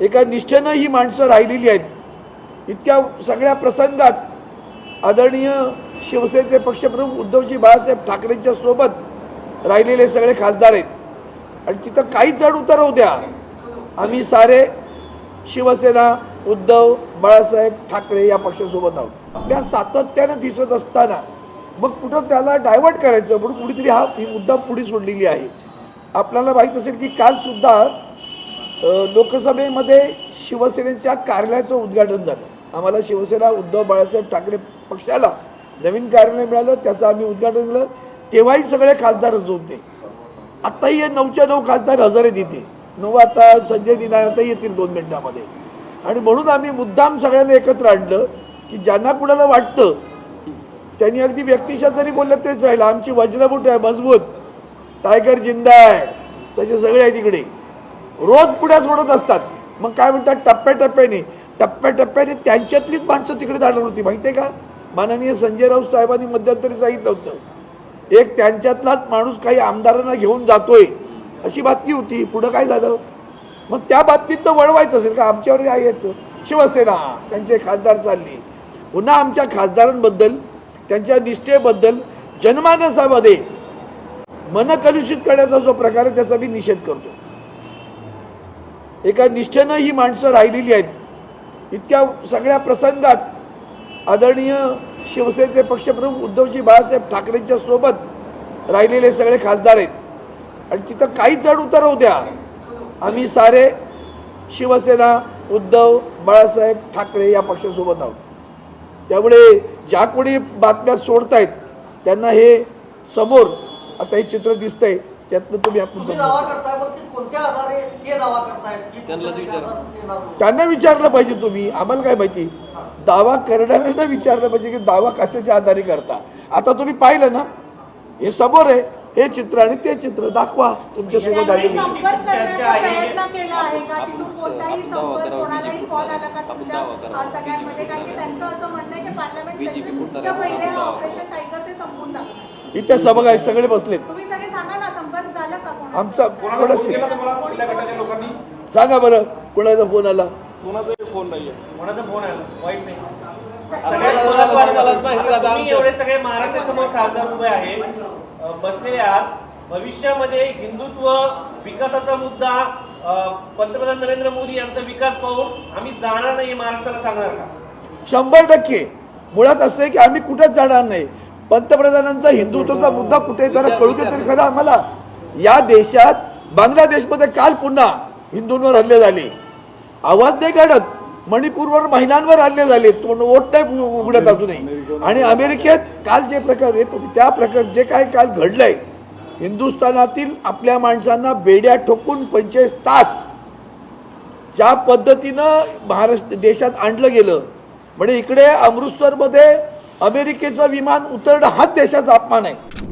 एका निष्ठेनं ही माणसं राहिलेली आहेत. इतक्या सगळ्या प्रसंगात आदरणीय शिवसेनेचे पक्षप्रमुख उद्धवजी बाळासाहेब ठाकरेंच्या सोबत राहिलेले सगळे खासदार आहेत. आणि तिथं काही चढ उतार होऊ द्या. आम्ही सारे शिवसेना उद्धव बाळासाहेब ठाकरे या पक्षासोबत आहोत. आपल्या सातत्यानं दिसत असताना मग कुठं त्याला डायव्हर्ट करायचं? म्हणून कुणीतरी हा ही मुद्दा पुढे सोडलेली आहे. आपल्याला माहीत असेल की कालसुद्धा लोकसभेमध्ये शिवसेनेच्या कार्यालयाचं उद्घाटन झालं. आम्हाला शिवसेना उद्धव बाळासाहेब ठाकरे पक्षाला नवीन कार्यालय मिळालं त्याचं आम्ही उद्घाटन केलं. तेव्हाही सगळे खासदार हजर होते. आत्ताही हे नऊच्या नऊ खासदार हजर आहेत इथे नऊ आता संजय दिना आता येतील दोन मिनिटामध्ये. आणि म्हणून आम्ही मुद्दाम सगळ्यांना एकत्र आणलं की ज्यांना कुणाला वाटतं त्यांनी अगदी व्यक्तिशा जरी बोललं तरी राहिलं. आमची वज्रबूट आहे मजबूत. टायगर जिंदा आहे. तसे सगळे आहे तिकडे रोज पुढ्या सोडत असतात. मग काय म्हणतात? टप्प्याटप्प्याने. टप्प्याटप्प्याने त्यांच्यातलीच माणसं तिकडे जाणार होती. माहिती आहे का? माननीय संजय राऊत साहेबांनी मध्यंतरी सांगितलं होतं. एक त्यांच्यातलाच माणूस काही आमदारांना घेऊन जातोय. अशी बातमी होती. पुढं काय झालं? मग त्या बातमीत तर वळवायचं असेल का? आमच्यावर काय यायचं? शिवसेना त्यांचे खासदार चालले. पुन्हा आमच्या खासदारांबद्दल त्यांच्या निष्ठेबद्दल जनमानसामध्ये मन कलुषित करण्याचा जो प्रकार आहे त्याचा मी निषेध करतो. एका निष्ठेनं ही माणसं राहिलेली आहेत. इतक्या सगळ्या प्रसंगात आदरणीय शिवसेनेचे पक्षप्रमुख उद्धवजी बाळासाहेब ठाकरेंच्या सोबत राहिलेले सगळे खासदार आहेत. आणि तिथं काही चढ उतार होऊ द्या. आम्ही सारे शिवसेना उद्धव बाळासाहेब ठाकरे या पक्षासोबत आहोत. त्यामुळे ज्या कोणी बातम्या सोडतायत त्यांना हे समोर आता हे चित्र दिसतंय. त्यातनं तुम्ही आपण त्यांना विचारलं पाहिजे तुम्ही. आम्हाला काय माहिती? दावा करणाऱ्यांना विचारलं पाहिजे की दावा कशाच्या आधारे करता? आता तुम्ही पाहिलं ना? हे समोर आहे. हे चित्र आणि ते चित्र. दाखवा. तुमच्यासोबत आलेली इथे सभा आहे सगळे बसलेत तुम्ही सगळे सांगा ना संपर्क झाला का कोणाचा? आमचा कोणाचा सांगा बरं कोणाचा फोन आला? कोणाचाही फोन नाहीये. कोणाचा फोन आहे वाईट नाही. सगळे एवढे सगळे खासदार उभे आहेत. अ, बसलेले आहात. भविष्यामध्ये हिंदुत्व विकासाचा मुद्दा पंतप्रधान नरेंद्र मोदी यांचा विकास पाहून आम्ही जाणार नाही हे महाराष्ट्राला सांगणार का? शंभर टक्के. मुळात असं आहे की आम्ही कुठेच जाणार नाही. पंतप्रधानांचा हिंदुत्वाचा मुद्दा कुठे जरा कळू दे तरी खरं आम्हाला? या देशात बांगलादेशमध्ये काल पुन्हा हिंदूंवर हल्ले झाले. आवाज नाही काढत. मणिपूरवर महिलांवर हल्ले झाले. तोंड ओट नाही उघडत अजूनही. आणि अमेरिकेत काल जे प्रकार येत त्या प्रकार जे काय काल घडलंय हिंदुस्थानातील आपल्या माणसांना बेड्या ठोकून पंचेचाळीस तास ज्या पद्धतीनं महाराष्ट्र देशात आणलं गेलं म्हणजे इकडे अमृतसरमध्ये अमेरिकेचं विमान उतरणं हाच देशाचा अपमान आहे.